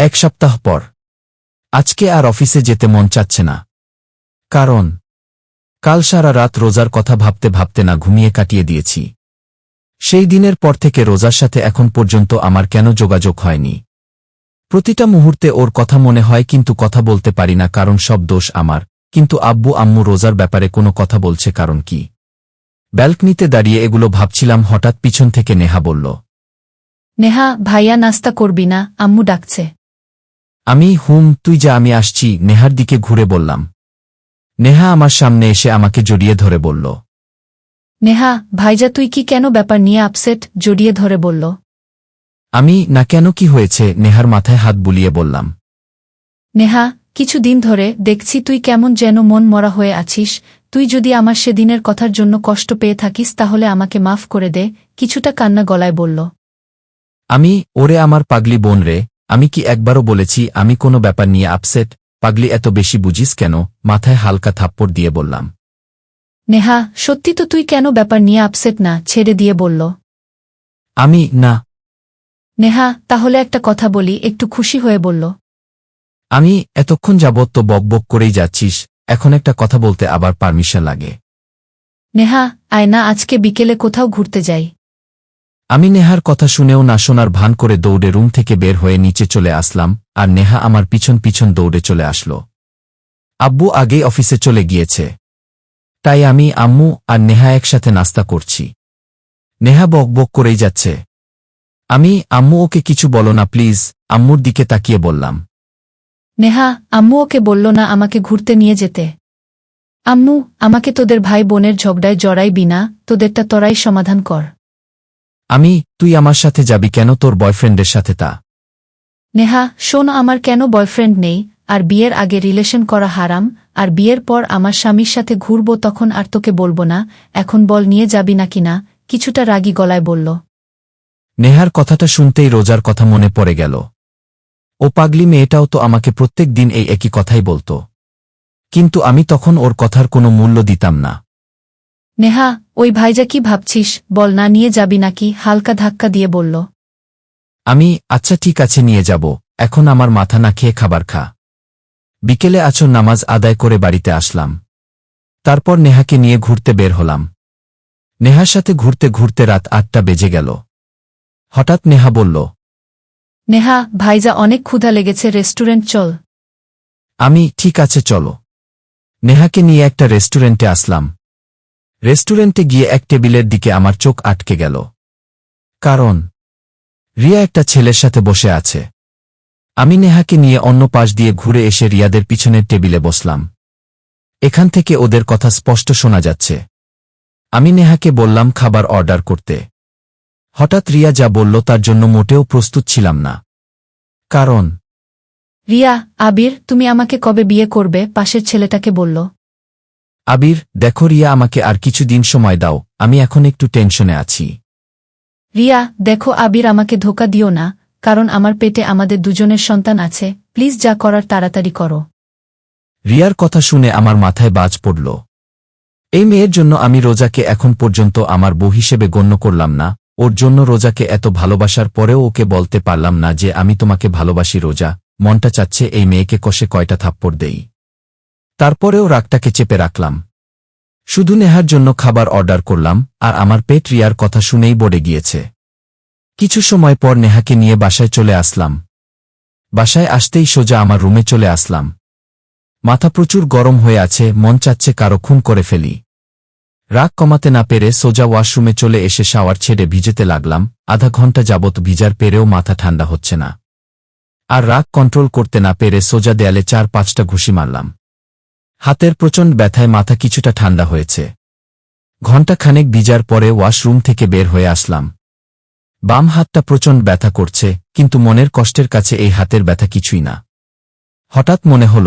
এক সপ্তাহ পর। আজকে আর অফিসে যেতে মন চাচ্ছে না। কারণ, কাল সারা রাত রোজার কথা ভাবতে ভাবতে না ঘুমিয়ে কাটিয়ে দিয়েছি। সেই দিনের পর থেকে রোজার সাথে এখন পর্যন্ত আমার কেন যোগাযোগ হয়নি। প্রতিটা মুহূর্তে ওর কথা মনে হয় কিন্তু কথা বলতে পারি না কারণ সব দোষ আমার, কিন্তু আব্বু আম্মু রোজার ব্যাপারে কোনো কথা বলছে কারণ কি? ব্যালকনিতে দাঁড়িয়ে এগুলো ভাবছিলাম হঠাৎ পিছন থেকে নেহা বলল, নেহা, ভাইয়া নাস্তা করবি না, আম্মু ডাকছে। আমি হুম তুই যা আমি আসছি নেহার দিকে ঘুরে বললাম। নেহা আমার সামনে এসে আমাকে জড়িয়ে ধরে বলল। নেহা ভাইজা তুই কি কেন ব্যাপার নিয়ে আপসেট জড়িয়ে ধরে বলল? আমি না কেন কি হয়েছে নেহার মাথায় হাত বুলিয়ে বললাম। নেহা কিছু দিন ধরে দেখছি তুই কেমন যেন মন মরা হয়ে আছিস তুই যদি আমার সেদিনের কথার জন্য কষ্ট পেয়ে থাকিস তাহলে আমাকে মাফ করে দে কিছুটা কান্না গলায় বলল। আমি ওরে আমার পাগলি বোন রে আমি কি একবারও বলেছি আমি কোনো ব্যাপার নিয়ে আপসেট পাগলি এত বেশি বুঝিস কেন? মাথায় হালকা থাপ্পড় দিয়ে বললাম। নেহা সত্যি তো তুই কেন ব্যাপার নিয়ে আপসেট না ছেড়ে দিয়ে বলল। আমি না। নেহা তাহলে একটা কথা বলি একটু খুশি হয়ে বলল। আমি এতক্ষণ যাবৎ তো বকবক করেই যাচ্ছিস এখন একটা কথা বলতে আবার পারমিশন লাগে। নেহা আয় না আজকে বিকেলে কোথাও ঘুরতে যাই। আমি নেহার কথা শুনেও না শোনার ভান করে দৌড়ে রুম থেকে বের হয়ে নিচে চলে আসলাম, আর নেহা আমার পিছন পিছন দৌড়ে চলে আসলো। আব্বু আগেই অফিসে চলে গিয়েছে। তাই আমি, আম্মু আর নেহা একসাথে নাস্তা করছি। নেহা বক বক করেই যাচ্ছে। আমি, আম্মু ওকে কিছু বলো না, প্লিজ, আম্মুর দিকে তাকিয়ে বললাম। নেহা, আম্মু ওকে বলল না আমাকে ঘুরতে নিয়ে যেতে। আম্মু, আমাকে তোদের ভাই বোনের ঝগড়ায় জড়াইবি না, তোদেরটা তোরাই সমাধান কর। আমি তুই আমার সাথে যাবি কেন? তোর বয়ফ্রেন্ডের সাথে তা। নেহা শোন আমার কেন বয়ফ্রেন্ড নেই? আর বিয়ের আগে রিলেশন করা হারাম আর বিয়ের পর আমার স্বামীর সাথে ঘুরব তখন আর তোকে বলব না এখন বল নিয়ে যাবি নাকি না? কিছুটা রাগী গলায় বলল। নেহার কথাটা শুনতেই রোজার কথা মনে পড়ে গেল। ও পাগলি মেয়েটাও তো আমাকে প্রত্যেক দিন এই একই কথাই বলতো। কিন্তু আমি তখন ওর কথার কোনো মূল্য দিতাম না। নেহা ওই ভাইজা কি ভাবছিস? বল না নিয়ে যাবি নাকি? হালকা ধাক্কা দিয়ে বলল। আমি আচ্ছা ঠিক আছে নিয়ে যাব। এখন আমার মাথা না খেয়ে খাবার খা। বিকেলে আচর নামাজ আদায় করে বাড়িতে আসলাম। তারপর নেহাকে নিয়ে ঘুরতে বের হলাম। নেহার সাথে ঘুরতে ঘুরতে রাত আটটা বেজে গেল। হঠাৎ নেহা বলল নেহা ভাইজা অনেক ক্ষুধা লেগেছে রেস্টুরেন্ট চল। আমি ঠিক আছে চলো। নেহাকে নিয়ে একটা রেস্টুরেন্টে আসলাম। রেস্টুরেন্টে গিয়ে এক টেবিলের দিকে আমার চোখ আটকে গেল। কারণ, রিয়া একটা ছেলের সাথে বসে আছে। আমি নেহাকে নিয়ে অন্য পাশ দিয়ে ঘুরে এসে রিয়াদের পিছনের টেবিলে বসলাম। এখান থেকে ওদের কথা স্পষ্ট শোনা যাচ্ছে। আমি নেহাকে বললাম খাবার অর্ডার করতে। হঠাৎ রিয়া যা বলল তার জন্য মোটেও প্রস্তুত ছিলাম না। কারণ, রিয়া, আবির, তুমি আমাকে কবে বিয়ে করবে? পাশের ছেলেটাকে বলল। আবির দেখো রিয়া আমাকে আর কিছুদিন সময় দাও আমি এখন একটু টেনশনে আছি। রিয়া দেখো আবির আমাকে ধোকা দিও না কারণ আমার পেটে আমাদের দুজনের সন্তান আছে প্লিজ যা করার তাড়াতাড়ি করো। রিয়ার কথা শুনে আমার মাথায় বাজ পড়ল। এই মেয়ের জন্য আমি রোজাকে এখন পর্যন্ত আমার বউ হিসেবে গণ্য করলাম না ওর জন্য রোজাকে এত ভালোবাসার পরেও ওকে বলতে পারলাম না যে আমি তোমাকে ভালোবাসি রোজা মনটা চাচ্ছে এই মেয়েকে কষে কয়টা থাপ্পড় দেই। তারপরেও রাগটাকে চেপে রাখলাম। শুধু নেহার জন্য খাবার অর্ডার করলাম, আর আমার পেট রিয়ার কথা শুনেই বড়ে গিয়েছে। কিছু সময় পর নেহাকে নিয়ে বাসায় চলে আসলাম। বাসায় আসতেই সোজা আমার রুমে চলে আসলাম। মাথা প্রচুর গরম হয়ে আছে, মন চাচ্ছে কারও খুন করে ফেলি। রাগ কমাতে না পেরে সোজা ওয়াশরুমে চলে এসে শাওয়ার ছেড়ে ভিজেতে লাগলাম, আধা ঘণ্টা যাবৎ ভিজার পেরেও মাথা ঠান্ডা হচ্ছে না। আর রাগ কন্ট্রোল করতে না পেরে সোজা দেয়ালে চার পাঁচটা ঘুষি মারলাম। হাতের প্রচণ্ড ব্যথায় মাথা কিছুটা ঠান্ডা হয়েছে। ঘণ্টা খানেক ভিজার পরে ওয়াশরুম থেকে বের হয়ে আসলাম। বাম হাতটা প্রচণ্ড ব্যথা করছে, কিন্তু মনের কষ্টের কাছে এই হাতের ব্যথা কিছুই না। হঠাৎ মনে হল